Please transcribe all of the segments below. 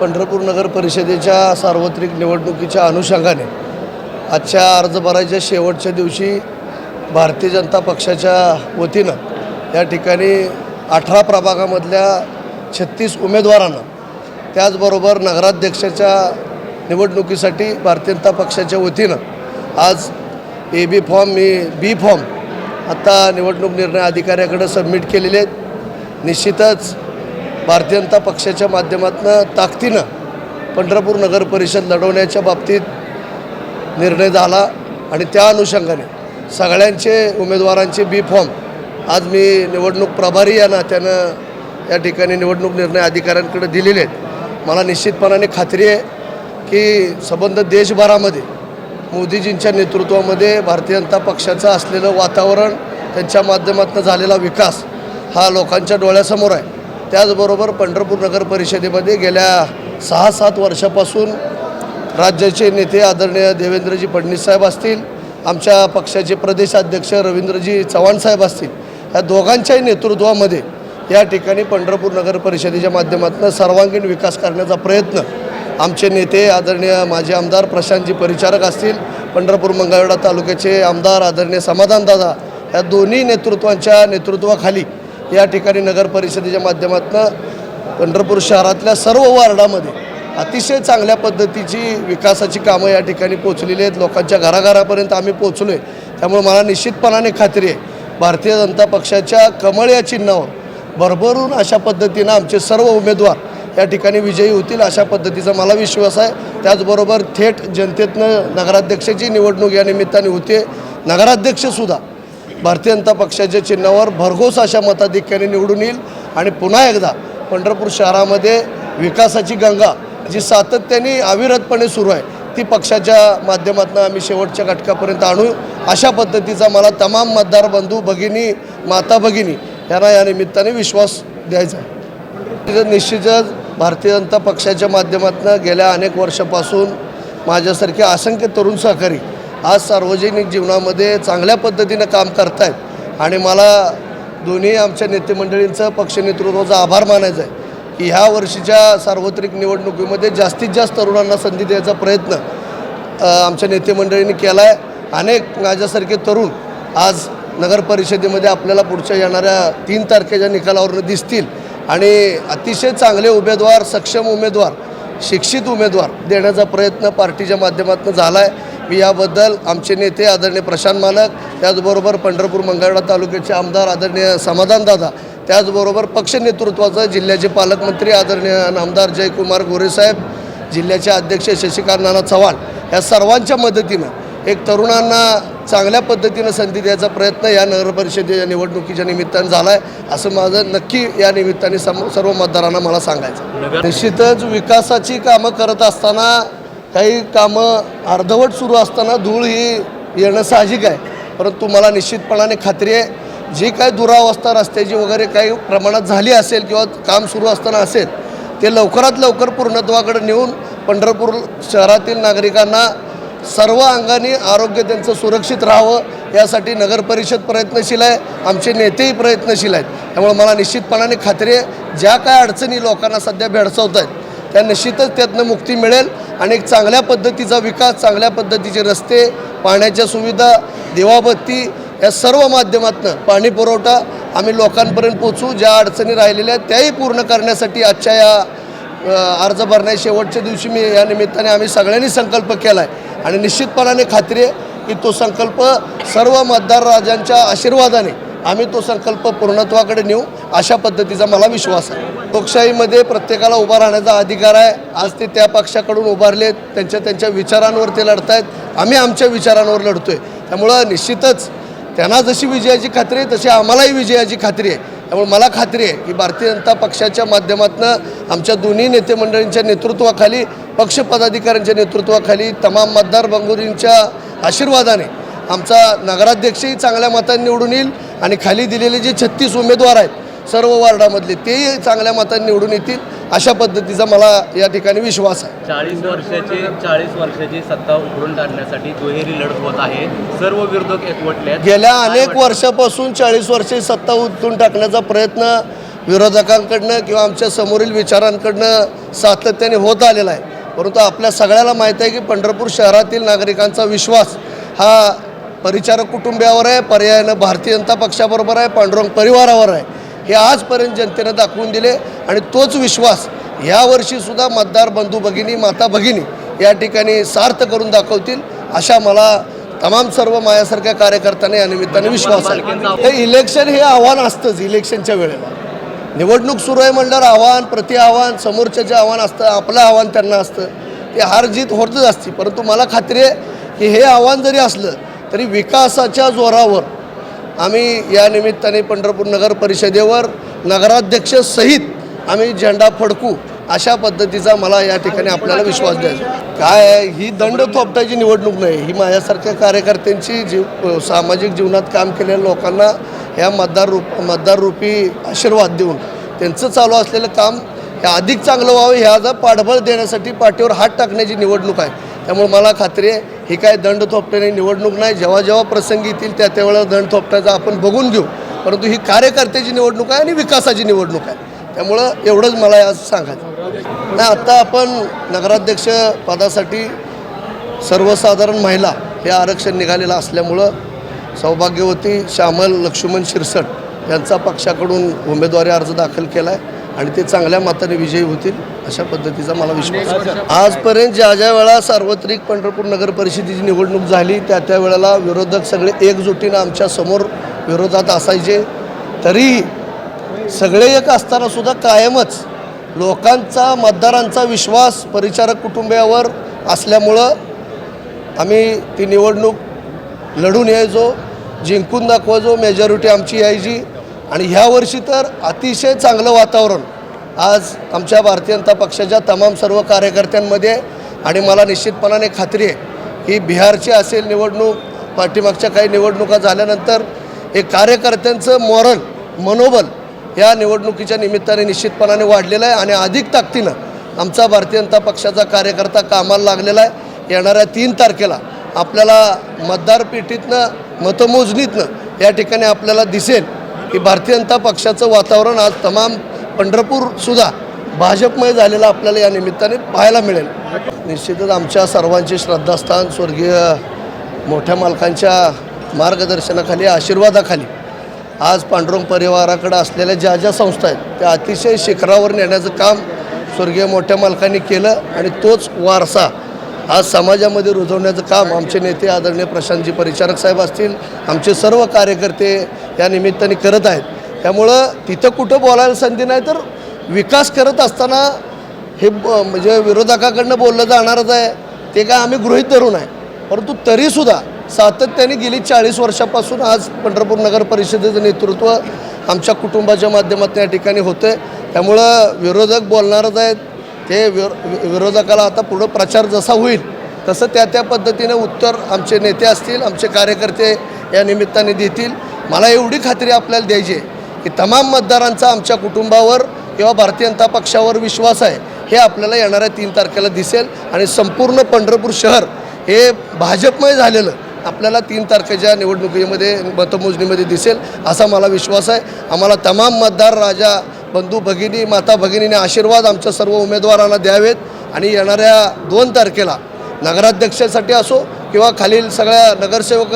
पंढरपूर नगर परिषदेच्या सार्वत्रिक निवडणुकीच्या अनुषंगाने आजच्या अर्ज भरायच्या शेवटच्या दिवशी भारतीय जनता पक्षाच्या वतीनं या ठिकाणी अठरा प्रभागामधल्या छत्तीस उमेदवारांना त्याचबरोबर नगराध्यक्षाच्या निवडणुकीसाठी भारतीय जनता पक्षाच्या वतीनं आज A B form me B form आत्ता निवडणूक निर्णय अधिकाऱ्याकडे सबमिट केलेले आहेत. निश्चितच भारतीय जनता पक्षाच्या माध्यमातून ताकदीनं पंढरपूर नगर परिषद लढवण्याच्या बाबतीत निर्णय झाला आणि त्या अनुषंगाने सगळ्यांचे उमेदवारांचे बी फॉर्म आज मी निवडणूक प्रभारी या नात्यानं या ठिकाणी निवडणूक निर्णय अधिकाऱ्यांकडे दिलेले आहेत. मला निश्चितपणाने खात्री आहे की संबंध देशभरामध्ये मोदीजींच्या नेतृत्वामध्ये भारतीय जनता पक्षाचं असलेलं वातावरण त्यांच्या माध्यमातून झालेला विकास हा लोकांच्या डोळ्यासमोर आहे. त्याचबरोबर पंढरपूर नगर परिषदेमध्ये गेल्या सहा सात वर्षापासून राज्याचे नेते आदरणीय देवेंद्रजी फडणवीस साहेब असतील आमच्या पक्षाचे प्रदेशाध्यक्ष रवींद्रजी चव्हाण साहेब असतील या दोघांच्याही नेतृत्वामध्ये या ठिकाणी पंढरपूर नगर परिषदेच्या माध्यमातून सर्वांगीण विकास करण्याचा प्रयत्न आमचे नेते आदरणीय माजी आमदार प्रशांतजी परिचारक असतील पंढरपूर मंगळवेढा तालुक्याचे आमदार आदरणीय समाधानदादा या दोन्ही नेतृत्वांच्या नेतृत्वाखाली या ठिकाणी नगर परिषदेच्या माध्यमातून पंढरपूर शहरातल्या सर्व वार्डामध्ये अतिशय चांगल्या पद्धतीची विकासाची कामं या ठिकाणी पोचलेली आहेत. लोकांच्या घराघरापर्यंत आम्ही पोचलो आहे त्यामुळे मला निश्चितपणाने खात्री आहे भारतीय जनता पक्षाच्या कमळ या चिन्हावर भरभरून अशा पद्धतीनं आमचे सर्व उमेदवार या ठिकाणी विजयी होतील अशा पद्धतीचा मला विश्वास आहे. त्याचबरोबर थेट जनतेतनं नगराध्यक्षाची निवडणूक या निमित्ताने होते. नगराध्यक्षसुद्धा भारतीय जनता पक्षाच्या चिन्हावर भरघोस अशा मताधिक्याने निवडून येईल आणि पुन्हा एकदा पंढरपूर शहरामध्ये विकासाची गंगा जी सातत्याने अविरतपणे सुरू आहे ती पक्षाच्या माध्यमातून आम्ही शेवटच्या घटकापर्यंत आणू. अशा पद्धतीचा मला तमाम मतदार बंधू भगिनी माता भगिनी यांना या निमित्ताने विश्वास द्यायचा आहे. तिथं निश्चितच भारतीय जनता पक्षाच्या माध्यमातून गेल्या अनेक वर्षापासून माझ्यासारखे असंख्य तरुण सहकारी आज सार्वजनिक जीवनामध्ये चांगल्या पद्धतीनं काम करतायत. आणि मला दोन्ही आमच्या नेतेमंडळींचं पक्ष नेतृत्वाचा आभार मानायचा आहे की ह्या वर्षीच्या सार्वत्रिक निवडणुकीमध्ये जास्तीत जास्त तरुणांना संधी द्यायचा प्रयत्न आमच्या नेतेमंडळींनी केला आहे अनेक माझ्यासारखे तरुण आज नगर परिषदेमध्ये आपल्याला पुढच्या येणाऱ्या तीन तारखेच्या निकालावरून दिसतील. आणि अतिशय चांगले उमेदवार सक्षम उमेदवार शिक्षित उमेदवार देण्याचा प्रयत्न पार्टीच्या माध्यमातून झाला आहे मी याबद्दल आमचे नेते आदरणीय प्रशांत मालक त्याचबरोबर पंढरपूर मंगळवेढा तालुक्याचे आमदार आदरणीय समाधानदादा त्याचबरोबर पक्ष नेतृत्वाचं जिल्ह्याचे पालकमंत्री आदरणीय आमदार जयकुमार गोरेसाहेब जिल्ह्याचे अध्यक्ष शशिकांत नाना चव्हाण या सर्वांच्या मदतीनं एक तरुणांना चांगल्या पद्धतीनं संधी द्यायचा प्रयत्न या नगरपरिषदेच्या निवडणुकीच्या निमित्तानं झाला आहे असं माझं नक्की या निमित्ताने सम सर्व मतदारांना मला सांगायचं निश्चितच विकासाची कामं करत असताना काही कामं अर्धवट सुरू असताना धूळ ही येणं साहजिक आहे. परंतु मला निश्चितपणाने खात्री आहे जी काय दुरावस्था रस्त्याची वगैरे काही प्रमाणात झाली असेल किंवा काम सुरू असताना असेल ते लवकरात लवकर पूर्णत्वाकडे नेऊन पंढरपूर शहरातील नागरिकांना सर्व अंगाने आरोग्य त्यांचं सुरक्षित राहावं यासाठी नगरपरिषद प्रयत्नशील आहे आमचे नेतेही प्रयत्नशील आहेत. त्यामुळे मला निश्चितपणाने खात्री आहे ज्या काय अडचणी लोकांना सध्या भेडसावत आहेत त्या निश्चितच त्यातनं मुक्ती मिळेल आणि एक चांगल्या पद्धतीचा विकास चांगल्या पद्धतीचे रस्ते पाण्याच्या सुविधा देवाबत्ती या सर्व माध्यमातून पाणी पुरवठा आम्ही लोकांपर्यंत पोचू ज्या अडचणी राहिलेल्या आहेत त्याही पूर्ण करण्यासाठी आजच्या या अर्ज भरण्या शेवटच्या दिवशी मी या निमित्ताने आम्ही सगळ्यांनी संकल्प केला आहे आणि निश्चितपणाने खात्री आहे की तो संकल्प सर्व मतदार राजांच्या आशीर्वादाने आम्ही तो संकल्प पूर्णत्वाकडे नेऊ अशा पद्धतीचा मला विश्वास आहे. लोकशाहीमध्ये प्रत्येकाला उभा राहण्याचा अधिकार आहे. आज ते त्या पक्षाकडून उभारलेत त्यांच्या त्यांच्या विचारांवर ते लढतायत. आम्ही आमच्या विचारांवर लढतोय. त्यामुळं निश्चितच त्यांना जशी विजयाची खात्री आहे तशी आम्हालाही विजयाची खात्री आहे. त्यामुळे मला खात्री आहे की भारतीय जनता पक्षाच्या माध्यमातून आमच्या दोन्ही नेते मंडळींच्या नेतृत्वाखाली पक्ष पदाधिकाऱ्यांच्या नेतृत्वाखाली तमाम मतदार बंगुरींच्या आशीर्वादाने आमचा नगराध्यक्षही चांगल्या मतांनी निवडून येईल. आणि खाली दिलेले जे छत्तीस उमेदवार आहेत सर्व वार्डामधले तेही चांगल्या मतांनी निवडून येतील अशा पद्धतीचा मला या ठिकाणी विश्वास आहे. चाळीस वर्षाची चाळीस वर्षाची सत्ता उघडून टाकण्यासाठी दुहेरी लढत होत आहे. सर्व विरोधक एकवटले गेल्या अनेक? वर्षापासून चाळीस वर्षे सत्ता उचलून टाकण्याचा प्रयत्न विरोधकांकडनं किंवा आमच्या समोरील विचारांकडनं सातत्याने होत आलेला आहे. परंतु आपल्या सगळ्याला माहीत आहे की पंढरपूर शहरातील नागरिकांचा विश्वास हा परिचारक कुटुंबियावर आहे पर्यायानं भारतीय जनता पक्षाबरोबर आहे पांडुरंग परिवारावर आहे. हे आजपर्यंत जनतेनं दाखवून दिले आणि तोच विश्वास यावर्षीसुद्धा मतदार बंधू भगिनी माता भगिनी या ठिकाणी सार्थ करून दाखवतील अशा मला तमाम सर्व माझ्यासारख्या कार्यकर्त्यांना या निमित्ताने विश्वास आहे. हे इलेक्शन हे आव्हान असतंच इलेक्शनच्या वेळेला. निवडणूक सुरू आहे म्हणल्यावर आव्हान प्रति आव्हान समोरच्याचे आव्हान असतं आपलं आव्हान त्यांना असतं. ते हार जीत होतच असते. परंतु मला खात्री आहे की हे आव्हान जरी असलं तरी विकासाच्या जोरावर आम्ही या निमित्ताने पंढरपूर नगर परिषदेवर नगराध्यक्ष सहित आम्ही झेंडा फडकू अशा पद्धतीचा मला या ठिकाणी आपल्याला विश्वास द्यायचा काय ही दंड थोपटायची निवडणूक नाही. ही माझ्यासारख्या कार्यकर्त्यांची जीव सामाजिक जीवनात काम केलेल्या लोकांना ह्या मतदार रूप मतदार रूपी आशीर्वाद देऊन त्यांचं चालू असलेलं काम हे अधिक चांगलं व्हावं ह्याचा पाठबळ देण्यासाठी पाठीवर हात टाकण्याची निवडणूक आहे. त्यामुळे मला खात्री आहे ही काय दंड थोपटण्याची निवडणूक नाही. जेव्हा जेव्हा प्रसंग येतील त्या त्यावेळेला दंड थोपटायचा आपण बघून घेऊ. परंतु ही कार्यकर्त्याची निवडणूक आहे आणि विकासाची निवडणूक आहे. त्यामुळं एवढंच मला आज सांगायचं नाही आत्ता आपण नगराध्यक्ष पदासाठी सर्वसाधारण महिला हे आरक्षण निघालेलं असल्यामुळं सौभाग्यवती श्यामल लक्ष्मण शिरसट यांचा पक्षाकडून उमेदवारी अर्ज दाखल केला आहे आणि ते चांगल्या मताने विजयी होतील अशा पद्धतीचा मला विश्वास आजपर्यंत ज्या ज्या वेळा सार्वत्रिक पंढरपूर नगर परिषदेची निवडणूक झाली त्या त्या वेळेला विरोधक सगळे एकजुटीनं आमच्यासमोर विरोधात असायचे. तरीही सगळे एक असताना सुद्धा कायमच लोकांचा मतदारांचा विश्वास परिचारक कुटुंबियावर असल्यामुळं आम्ही ती निवडणूक लढून यायचो. जिंकून दाखवायचो. मेजॉरिटी आमची यायची. आणि ह्या वर्षी तर अतिशय चांगलं वातावरण आज आमच्या भारतीय जनता पक्षाच्या तमाम सर्व कार्यकर्त्यांमध्ये आणि मला निश्चितपणाने खात्री आहे की बिहारची असेल निवडणूक पाठीमागच्या काही निवडणुका झाल्यानंतर हे कार्यकर्त्यांचं मॉरल मनोबल या निवडणुकीच्या निमित्ताने निश्चितपणाने वाढलेलं आहे आणि अधिक ताकदीनं आमचा भारतीय जनता पक्षाचा कार्यकर्ता कामाला लागलेला आहे. येणाऱ्या तीन तारखेला आपल्याला मतदारपेटीतनं मतमोजणीतनं या ठिकाणी आपल्याला दिसेल. की भारतीय जनता पक्षाचं वातावरण आज तमाम पंढरपूरसुद्धा भाजपमय झालेलं आपल्याला या निमित्ताने पाहायला मिळेल. निश्चितच आमच्या सर्वांचे श्रद्धास्थान स्वर्गीय मोठ्या मालकांच्या मार्गदर्शनाखाली आशीर्वादाखाली आज पांडुरंग परिवाराकडे असलेल्या ज्या ज्या संस्था आहेत त्या अतिशय शिखरावर नेण्याचं काम स्वर्गीय मोठ्या मालकांनी केलं आणि तोच वारसा आज समाजामध्ये रुजवण्याचं काम आमचे नेते आदरणीय प्रशांतजी परिचारक साहेब असतील आमचे सर्व कार्यकर्ते या निमित्ताने करत आहेत. त्यामुळं तिथं कुठं बोलायला संधी नाही तर विकास करत असताना हे म्हणजे विरोधकाकडनं बोललं जाणारच आहे. ते काय आम्ही गृहीत धरून आहे परंतु तरीसुद्धा सातत्याने गेली चाळीस वर्षापासून आज पंढरपूर नगर परिषदेचं नेतृत्व आमच्या कुटुंबाच्या माध्यमातून या ठिकाणी होतं आहे त्यामुळं विरोधक बोलणारच आहेत. ते विरो विरोधकाला आता पुढं प्रचार जसा होईल तसं त्या त्या पद्धतीने उत्तर आमचे नेते असतील आमचे कार्यकर्ते या निमित्ताने देतील. मला एवढी खात्री आपल्याला द्यायची आहे की तमाम मतदारांचा आमच्या कुटुंबावर किंवा भारतीय जनता पक्षावर विश्वास आहे हे आपल्याला येणाऱ्या तीन तारखेला दिसेल. आणि संपूर्ण पंढरपूर शहर हे भाजपमय झालेलं आपल्याला तीन तारखेच्या निवडणुकीमध्ये मतमोजणीमध्ये दिसेल असा मला विश्वास आहे. आम्हाला तमाम मतदार राजा बंधू भगिनी माता भगिनीने आशीर्वाद आमच्या सर्व उमेदवारांना द्यावेत. आणि येणाऱ्या दोन तारखेला नगराध्यक्षासाठी असो किंवा खालील सगळ्या नगरसेवक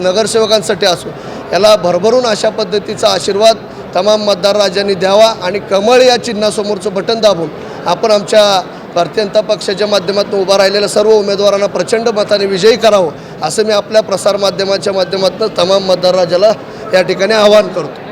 नगरसेवकांसाठी असो याला भरभरून अशा पद्धतीचा आशीर्वाद तमाम मतदार राजांनी द्यावा आणि कमळ या चिन्हासमोरचं बटन दाबून आपण आमच्या भारतीय जनता पक्षाच्या माध्यमातून उभा राहिलेल्या सर्व उमेदवारांना प्रचंड मताने विजयी करावं असं मी आपल्या प्रसारमाध्यमाच्या माध्यमातून तमाम मतदार राजाला या ठिकाणी आवाहन करतो.